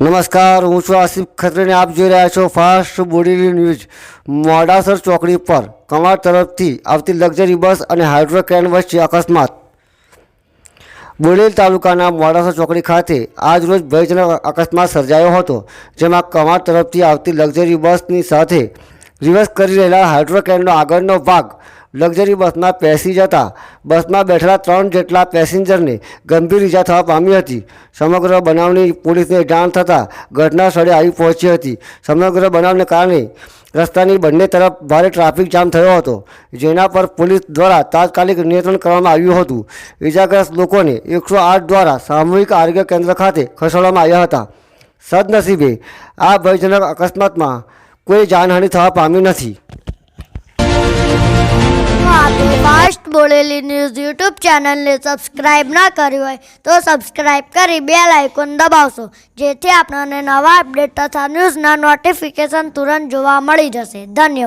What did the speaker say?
નમસ્કાર, હું છું આસિફ ખત્રીને આપ જોઈ રહ્યા છો ફાસ્ટ બોડીલી ન્યૂઝ મોડાસર ચોકડી પર કમાર તરફથી આવતી લક્ઝરી બસ અને હાઇડ્રોક્રેન વચ્ચે અકસ્માત. બોડેલી તાલુકાના મોડાસર ચોકડી ખાતે આજ રોજ ભયજનક અકસ્માત સર્જાયો હતો, જેમાં કમાર તરફથી આવતી લક્ઝરી બસની સાથે રિવર્સ કરી રહેલા હાઇડ્રોક્રેનનો આગળનો ભાગ લક્ઝરી બસમાં પેસી જતા બસમાં બેઠેલા ત્રણ જેટલા પેસેન્જરને ગંભીર ઈજા થવા પામી હતી. સમગ્ર બનાવની પોલીસને જાણ થતાં ઘટના સ્થળે આવી પહોંચી હતી. સમગ્ર બનાવને કારણે રસ્તાની બંને તરફ ભારે ટ્રાફિક જામ થયો હતો, જેના પર પોલીસ દ્વારા તાત્કાલિક નિયંત્રણ કરવામાં આવ્યું હતું. ઇજાગ્રસ્ત લોકોને એકસો આઠ દ્વારા સામૂહિક આરોગ્ય કેન્દ્ર ખાતે ખસેડવામાં આવ્યા હતા. સદનસીબે આ ભયજનક અકસ્માતમાં કોઈ જાનહાનિ થવા પામી નથી. આપે બોલેલી ન્યૂઝ યુટ્યુબ ચેનલને સબસ્ક્રાઇબ ના કરી હોય તો સબસ્ક્રાઇબ કરી બે આઇકોન દબાવશો, જેથી આપણને નવા અપડેટ તથા ન્યૂઝના નોટિફિકેશન તુરંત જોવા મળી જશે. ધન્યવાદ.